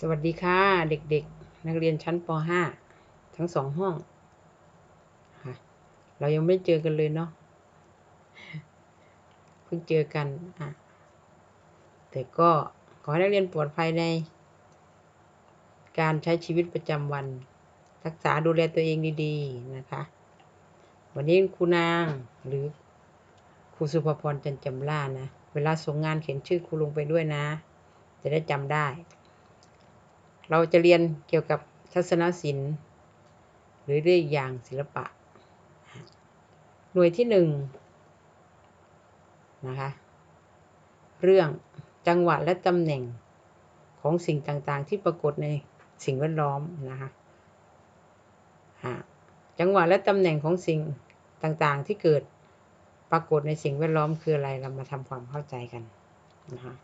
สวัสดีค่ะ เด็กๆ นักเรียนชั้นป .5 ทั้งสองห้องค่ะเรายังไม่เจอกันเลยเนาะเพิ่งเจอกันอะแต่ก็ขอให้นักเรียนปลอดภัยใน การใช้ชีวิตประจำวัน รักษาดูแลตัวเองดีๆนะคะ วันนี้ครูนางหรือครูสุภพรจันจำล่านะ เวลาส่งงานเขียนชื่อครูลงไปด้วยนะ จะได้จำได้ เราจะเรียนเกี่ยวกับทัศนศิลป์ หรือเรื่องอย่างศิลปะ หน่วยที่หนึ่งนะคะเรื่องจังหวะและตำแหน่งของสิ่งต่างๆ ที่ปรากฏในสิ่งแวดล้อมนะคะจังหวะและตำแหน่งของสิ่งต่างๆ ที่เกิดปรากฏในสิ่งแวดล้อมคืออะไรเรามาทำความเข้าใจกันนะคะ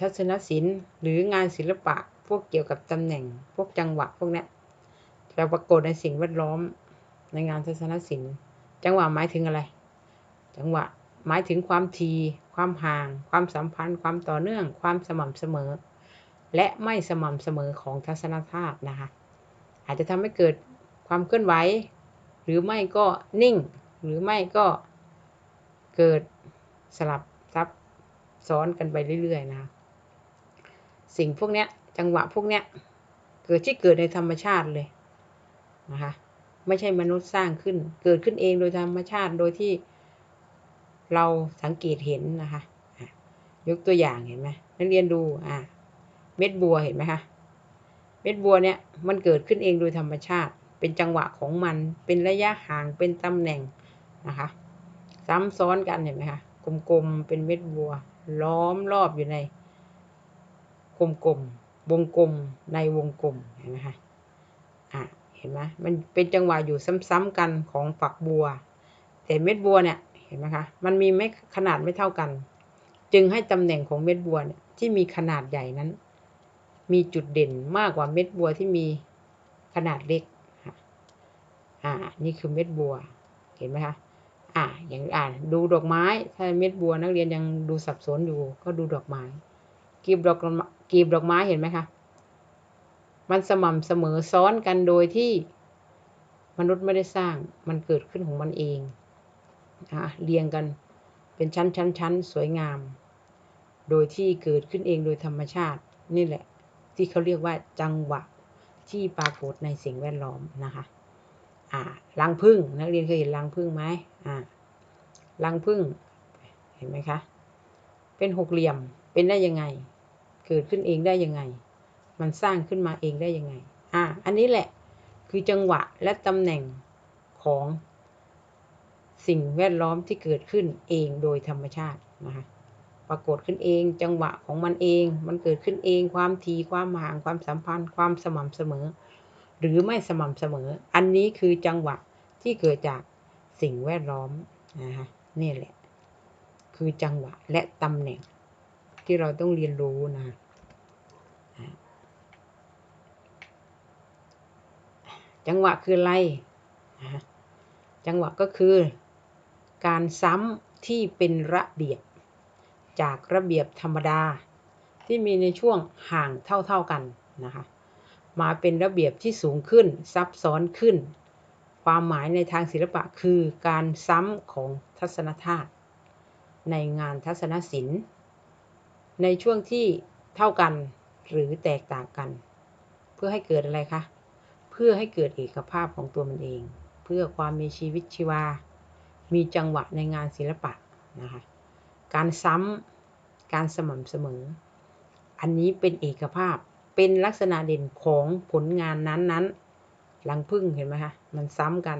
ทัศนศิลป์ หรืองานศิลปะพวกเกี่ยวกับตำแหน่ง พวกจังหวะพวกนี้จะปรากฏในสิ่งแวดล้อมในงานทัศนศิลป์ จังหวะหมายถึงอะไร จังหวะหมายถึงความที ความห่าง ความสัมพันธ์ ความต่อเนื่อง ความสม่ำเสมอ และไม่สม่ำเสมอของทัศนภาพนะคะ อาจจะทำให้เกิดความเคลื่อนไหว หรือไม่ก็นิ่ง หรือไม่ก็เกิดสลับซับซ้อนกันไปเรื่อยๆนะคะ สิ่งพวกเนี้ย จังหวะพวกเนี้ย เกิดที่เกิดในธรรมชาติเลยนะคะไม่ใช่มนุษย์สร้างขึ้น เกิดขึ้นเองโดยธรรมชาติโดยที่เราสังเกตเห็นนะคะยกตัวอย่างเห็นไหมนักเรียนดูอ่าเม็ดบัวเห็นไหมคะเม็ดบัวเนี้ยมันเกิดขึ้นเองโดยธรรมชาติ เป็นจังหวะของมันเป็นระยะห่างเป็นตำแหน่งนะคะซ้ำซ้อนกันเห็นไหมคะกลมๆเป็นเม็ดบัว ล้อมรอบอยู่ใน กลมๆวงกลมในวงกลมเห็นไหมคะอะเห็นไหมมันเป็นจังหวะอยู่ซ้ำๆกันของฝักบัวแต่เม็ดบัวเนี่ยเห็นไหมคะมันมีไม่ขนาดไม่เท่ากัน จึงให้ตำแหน่งของเม็ดบัวเนี่ยที่มีขนาดใหญ่นั้น มีจุดเด่นมากกว่าเม็ดบัวที่มีขนาดเล็กอ่านี่คือเม็ดบัวเห็นไหมคะอ่าอย่างอ่านดูดอกไม้ถ้าเม็ดบัวนักเรียนยังดูสับสนอยู่ก็ดูดอกไม้กีบดอก กีบดอกไม้เห็นไหมคะ มันสม่ำเสมอซ้อนกันโดยที่มนุษย์ไม่ได้สร้าง มันเกิดขึ้นของมันเองอะเรียงกันเป็นชั้นชั้นชั้นสวยงาม โดยที่เกิดขึ้นเองโดยธรรมชาติ นี่แหละ ที่เขาเรียกว่าจังหวะที่ปรากฏในสิ่งแวดล้อมนะคะ อ่ารังพึ่งนักเรียนเคยเห็นรังพึ่งไหมอ่ารังพึ่ง เห็นไหมคะ เป็นหกเหลี่ยม เป็นได้ยังไง เกิดขึ้นเองได้ยังไง มันสร้างขึ้นมาเองได้ยังไง อ่าอันนี้แหละคือจังหวะและตำแหน่งของสิ่งแวดล้อมที่เกิดขึ้นเองโดยธรรมชาตินะคะปรากฏขึ้นเองจังหวะของมันเอง มันเกิดขึ้นเองความทีความห่างความสัมพันธ์ ความสม่ำเสมอ หรือไม่สม่ำเสมอ อันนี้คือจังหวะที่เกิดจากสิ่งแวดล้อมนะคะนี่แหละ คือจังหวะและตำแหน่ง ที่เราต้องเรียนรู้นะจังหวะคืออะไร จังหวะก็คือ การซ้ำที่เป็นระเบียบ จากระเบียบธรรมดา ที่มีในช่วงห่างเท่าๆกันนะคะ มาเป็นระเบียบที่สูงขึ้นซับซ้อนขึ้น ความหมายในทางศิลปะคือการซ้ำของทัศนธาตุในงานทัศนศิลป์ ในช่วงที่เท่ากันหรือแตกต่างกัน เพื่อให้เกิดอะไรคะ เพื่อให้เกิดเอกภาพของตัวมันเอง เพื่อความมีชีวิตชีวา มีจังหวะในงานศิลปะนะคะการซ้ำการสม่ำเสมอ อันนี้เป็นเอกภาพเป็นลักษณะเด่นของผลงานนั้นๆรังพึ่งเห็นไหมคะมันซ้ำกัน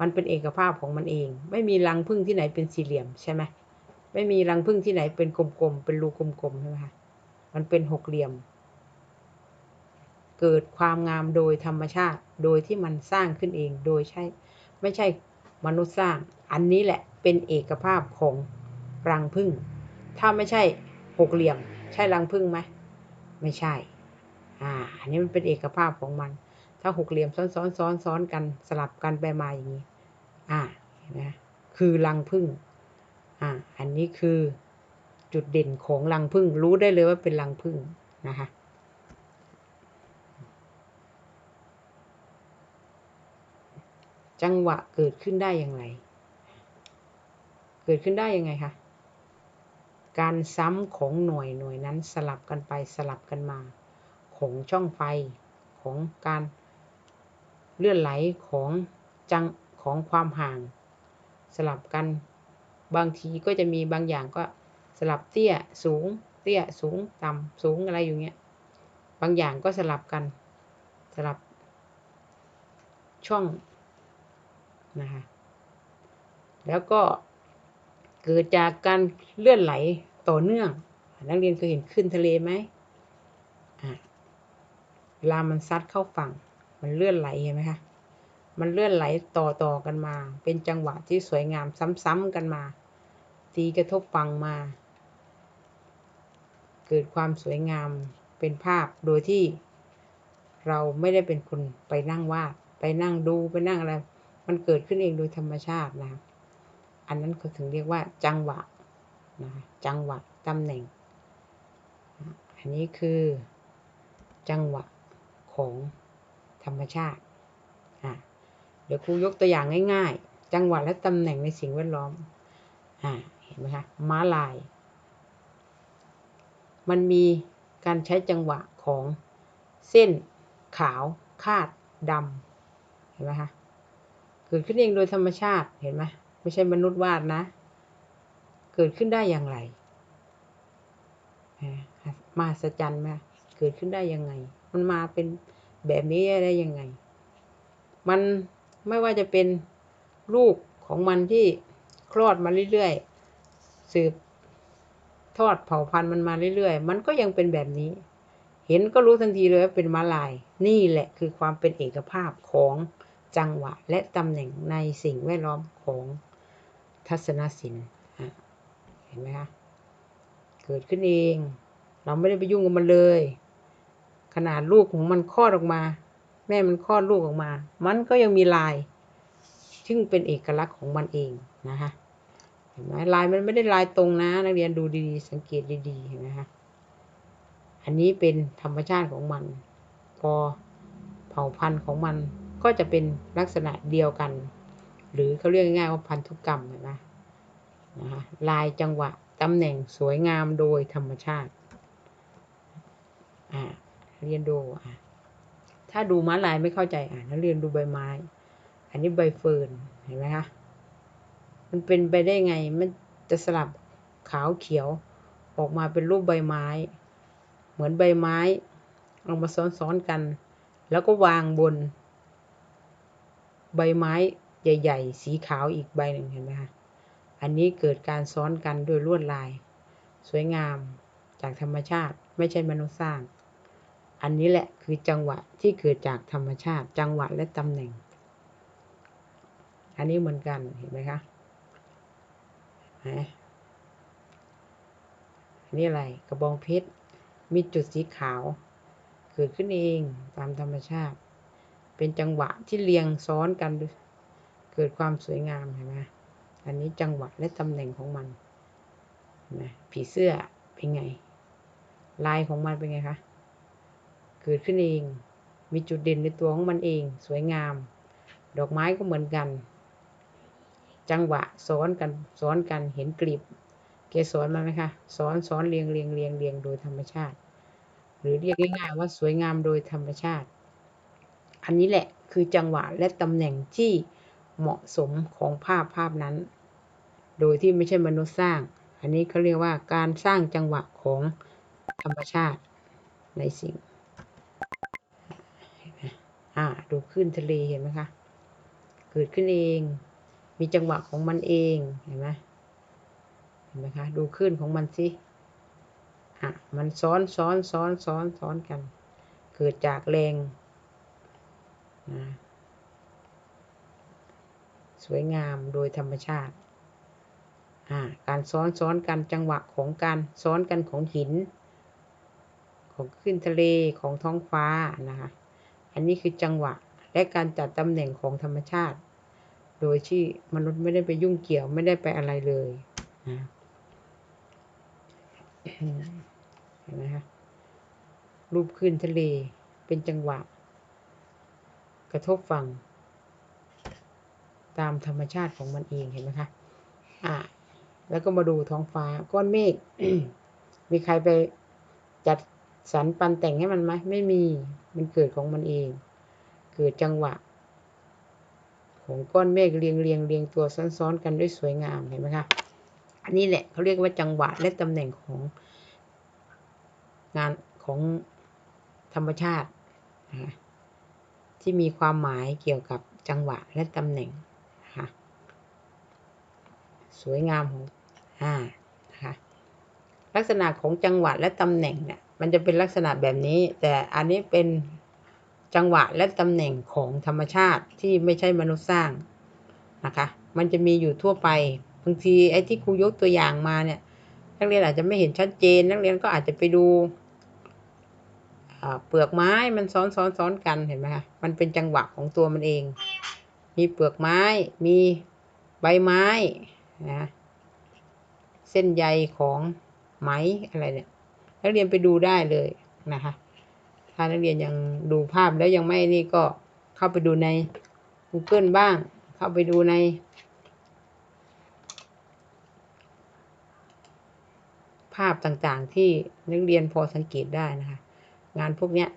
มันเป็นเอกภาพของมันเอง ไม่มีรังพึ่งที่ไหนเป็นสี่เหลี่ยมใช่ไหม ไม่มีรังผึ้งที่ไหนเป็นกลมๆ เป็นรูกลมๆใช่ไหมคะ มันเป็นหกเหลี่ยม เกิดความงามโดยธรรมชาติ โดยที่มันสร้างขึ้นเอง โดยใช่ ไม่ใช่มนุษย์สร้าง อันนี้แหละเป็นเอกภาพของรังผึ้งถ้าไม่ใช่หกเหลี่ยม ใช่รังผึ้งไหม ไม่ใช่ อ่า อันนี้มันเป็นเอกภาพของมัน ถ้าหกเหลี่ยมซ้อนซ้อนซ้อนซ้อนกันสลับกันไปมาอย่างนี้ อ่าเห็นไหมคือรังผึ้ง อ่าอันนี้คือจุดเด่นของรังผึ้งรู้ได้เลยว่าเป็นรังผึ้งนะคะจังหวะเกิดขึ้นได้อย่างไร เกิดขึ้นได้ยังไงคะ การซ้ำของหน่วยหน่วยนั้นสลับกันไปสลับกันมา ของช่องไฟของการเลื่อนไหลของจังของความห่าง สลับกัน บางทีก็จะมีบางอย่างก็สลับเตี้ยสูง เตี้ยสูงต่ำสูงอะไรอยู่เงี้ย บางอย่างก็สลับกัน สลับ ช่องนะคะแล้วก็เกิดจากการเลื่อนไหลต่อเนื่อง นักเรียนเคยเห็นขึ้นทะเลไหมอ่าเวลามันซัดเข้าฝั่ง มันเลื่อนไหลเห็นไหมคะ มันเลื่อนไหลต่อต่อกันมา เป็นจังหวะที่สวยงามซ้ำๆกันมา ตีกระทบฝั่งมา เกิดความสวยงามเป็นภาพโดยที่เราไม่ได้เป็นคนไปนั่งวาด ไปนั่งดูไปนั่งอะไร มันเกิดขึ้นเองโดยธรรมชาตินะ อันนั้นก็ถึงเรียกว่าจังหวะนะจังหวะตำแหน่ง อันนี้คือจังหวะของธรรมชาติอะเดี๋ยวครูยกตัวอย่างง่าย ๆ จังหวะและตำแหน่งในสิ่งแวดล้อมอ่า เห็นไหมคะม้าลาย มันมีการใช้จังหวะของเส้นขาวคาดดำเห็นไหมคะเกิดขึ้นเองโดยธรรมชาติเห็นไหมไม่ใช่มนุษย์วาดนะ เกิดขึ้นได้อย่างไรมหัศจรรย์ไหมเกิดขึ้นได้ยังไง มันมาเป็นแบบนี้ได้ยังไง มันไม่ว่าจะเป็นลูกของมันที่คลอดมาเรื่อยๆ สืบทอดเผ่าพันธุ์มันมาเรื่อยๆ มันก็ยังเป็นแบบนี้ เห็นก็รู้ทันทีเลยว่าเป็นมาลาย นี่แหละคือความเป็นเอกภาพของจังหวะและตำแหน่งในสิ่งแวดล้อมของทัศนศิลป์เห็นไหมคะ เกิดขึ้นเอง เราไม่ได้ไปยุ่งกับมันเลย ขนาดลูกของมันคลอดออกมา แม่มันคลอดลูกออกมา มันก็ยังมีลาย ซึ่งเป็นเอกลักษณ์ของมันเองนะคะ เห็นไหมลายมันไม่ได้ลายตรงนะ นักเรียนดูดีๆ สังเกตดีๆเห็นไหมคะอันนี้เป็นธรรมชาติของมัน พอเผ่าพันธุ์ของมันก็จะเป็นลักษณะเดียวกัน หรือเขาเรียกง่ายๆว่าพันธุกรรมเห็นไหมนะคะลายจังหวะตำแหน่งสวยงามโดยธรรมชาติอ่าเรียนดูอ่าถ้าดูม้าลายไม่เข้าใจอ่านักเรียนดูใบไม้ อันนี้ใบเฟิร์นเห็นไหมคะ มันเป็นไปได้ไง มันจะสลับขาวเขียวออกมาเป็นรูปใบไม้ เหมือนใบไม้เอามาซ้อนๆกัน แล้วก็วางบน ใบไม้ใหญ่ ๆ สีขาวอีกใบหนึ่งเห็นไหมคะอันนี้เกิดการซ้อนกันโดยลวดลาย สวยงามจากธรรมชาติไม่ใช่มนุษย์สร้าง อันนี้แหละคือจังหวะที่เกิดจากธรรมชาติ จังหวะและตำแหน่ง อันนี้เหมือนกันเห็นไหมคะ นนี้อะไรกระบองเพชรมีจุดสีขาว เกิดขึ้นเองตามธรรมชาติ เป็นจังหวะที่เรียงซ้อนกัน เกิดความสวยงามเห็นไหมอันนี้จังหวะและตำแหน่งของมันนะผีเสื้อเป็นไง ลายของมันเป็นไงคะเกิดขึ้นเอง มีจุดเด่นในตัวของมันเอง สวยงาม ดอกไม้ก็เหมือนกัน จังหวะซ้อนกันซ้อนกันเห็นกลีบเกสรมาไหมคะซ้อนซ้อนเรียงเรียงเรียงเรียงโดยธรรมชาติ หรือเรียกง่ายๆว่าสวยงามโดยธรรมชาติ อันนี้แหละคือจังหวะและตำแหน่งที่เหมาะสมของภาพภาพนั้น โดยที่ไม่ใช่มนุษย์สร้าง อันนี้เขาเรียกว่าการสร้างจังหวะของธรรมชาติในสิ่งอ่าดูขึ้นทะเลเห็นไหมคะ เกิดขึ้นเอง มีจังหวะของมันเองเห็นไหมเห็นไหมคะดูขึ้นของมันสิอะมันซ้อนซ้อนซ้อนซ้อนซ้อนกัน เกิดจากแรงนะสวยงามโดยธรรมชาติอ่าการซ้อนซ้อนกันจังหวะของการซ้อนกันของหิน ของขึ้นทะเลของท้องฟ้านะคะ อันนี้คือจังหวะและการจัดตำแหน่งของธรรมชาติ โดยที่มนุษย์ไม่ได้ไปยุ่งเกี่ยวไม่ได้ไปอะไรเลยนะเห็นไหมคะรูปขึ้นทะเลเป็นจังหวะ กระทบฝั่ง ตามธรรมชาติของมันเองเห็นไหมคะอ่าแล้วก็มาดูท้องฟ้าก้อนเมฆมีใครไปจัดสรรปันแต่งให้มันไหมไม่มีมันเกิดของมันเอง เกิดจังหวะ ของก้อนเมฆเรียงเรียงเรียงตัวซ้อนๆกันด้วยสวยงามเห็นไหมคะอันนี้แหละเขาเรียกว่าจังหวะและตำแหน่งของงานของธรรมชาติ ที่มีความหมายเกี่ยวกับจังหวะและตำแหน่งนะคะสวยงามของอ่านะคะลักษณะของจังหวะและตำแหน่งเนี่ยมันจะเป็นลักษณะแบบนี้ แต่อันนี้เป็น จังหวะและตำแหน่งของธรรมชาติที่ไม่ใช่มนุษย์สร้างนะคะ มันจะมีอยู่ทั่วไป บางทีไอ้ที่ครูยกตัวอย่างมาเนี่ย นักเรียนอาจจะไม่เห็นชัดเจน นักเรียนก็อาจจะไปดูเปลือกไม้มันซ้อนซ้อนซ้อนกันเห็นไหมคะ มันเป็นจังหวะของตัวมันเอง มีเปลือกไม้ มีใบไม้นะเส้นใยของไหมอะไรเนี่ย นักเรียนไปดูได้เลยนะคะ ถ้านักเรียนยังดูภาพแล้วยังไม่นี่ก็เข้าไปดูใน Google บ้าง เข้าไปดูใน ภาพต่างๆที่นักเรียนพอสังเกตได้นะคะ งานพวกเนี้ย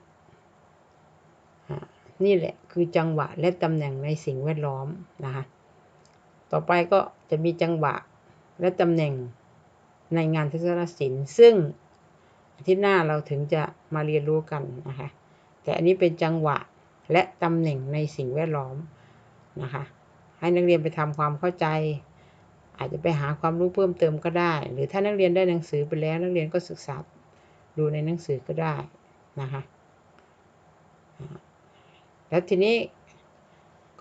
นี่แหละคือจังหวะและตำแหน่งในสิ่งแวดล้อมนะคะ ต่อไปก็จะมีจังหวะและตำแหน่งในงานทัศนศิลป์ ซึ่ง อาทิตย์หน้าเราถึงจะมาเรียนรู้กันนะคะ แต่อันนี้เป็นจังหวะและตำแหน่งในสิ่งแวดล้อมนะคะ ให้นักเรียนไปทำความเข้าใจ อาจจะไปหาความรู้เพิ่มเติมก็ได้ หรือถ้านักเรียนได้หนังสือไปแล้ว นักเรียนก็ศึกษาดูในหนังสือก็ได้นะคะ แล้วทีนี้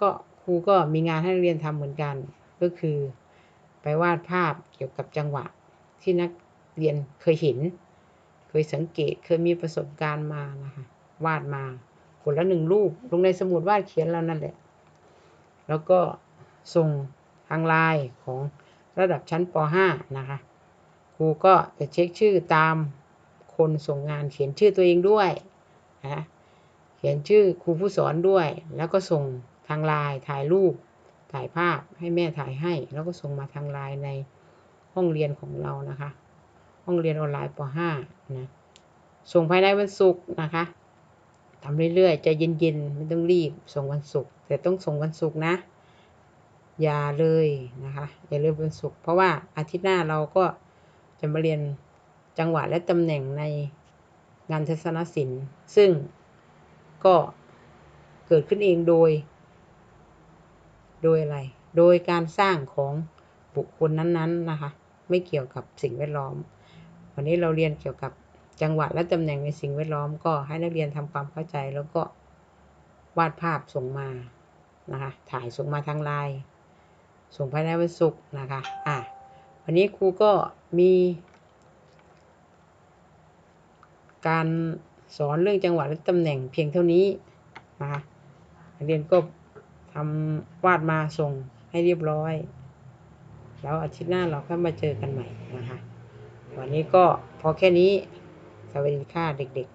ก็ครูก็มีงานให้นักเรียนทำเหมือนกัน ก็คือไปวาดภาพเกี่ยวกับจังหวะที่นักเรียนเคยเห็น ยสังเกตเคยมีประสบการณ์มานะคะวาดมาคนละหนึ่งรูปลงในสมุดวาดเขียนแล้วนั่นแหละ แล้วก็ส่งทางไลน์ของระดับชั้นป .5 นะคะครูก็จะเช็คชื่อตามคนส่งงานเขียนชื่อตัวเองด้วยนะเขียนชื่อครูผู้สอนด้วย แล้วก็ส่งทางไลน์ถ่ายรูปถ่ายภาพให้แม่ถ่ายให้ แล้วก็ส่งมาทางไลน์ในห้องเรียนของเรานะคะ ห้องเรียนออนไลน์ป .5 นะส่งภายในวันศุกร์นะคะทำเรื่อยๆใจเย็นๆไม่ต้องรีบส่งวันศุกร์แต่ต้องส่งวันศุกร์นะ อย่าเลยนะคะอย่าเลยวันศุกร์เพราะว่าอาทิตย์หน้าเราก็จะมาเรียนจังหวะและตำแหน่งในงานทัศนศิลป์ ซึ่งก็เกิดขึ้นเองโดย โดยอะไร โดยการสร้างของบุคคลนั้นๆนะคะ ไม่เกี่ยวกับสิ่งแวดล้อม วันนี้เราเรียนเกี่ยวกับจังหวะและตำแหน่งในสิ่งแวดล้อมก็ให้นักเรียนทำความเข้าใจแล้วก็วาดภาพส่งมานะคะ ถ่ายส่งมาทางไลน์ส่งภายในวันศุกร์นะคะ อะ วันนี้ครูก็มี การสอนเรื่องจังหวะและตำแหน่งเพียงเท่านี้นะคะนักเรียนก็ทำวาดมาส่งให้เรียบร้อย แล้วอาทิตย์หน้าเราค่อยมาเจอกันใหม่นะคะ วันนี้ก็พอแค่นี้ สวัสดีค่ะเด็กๆ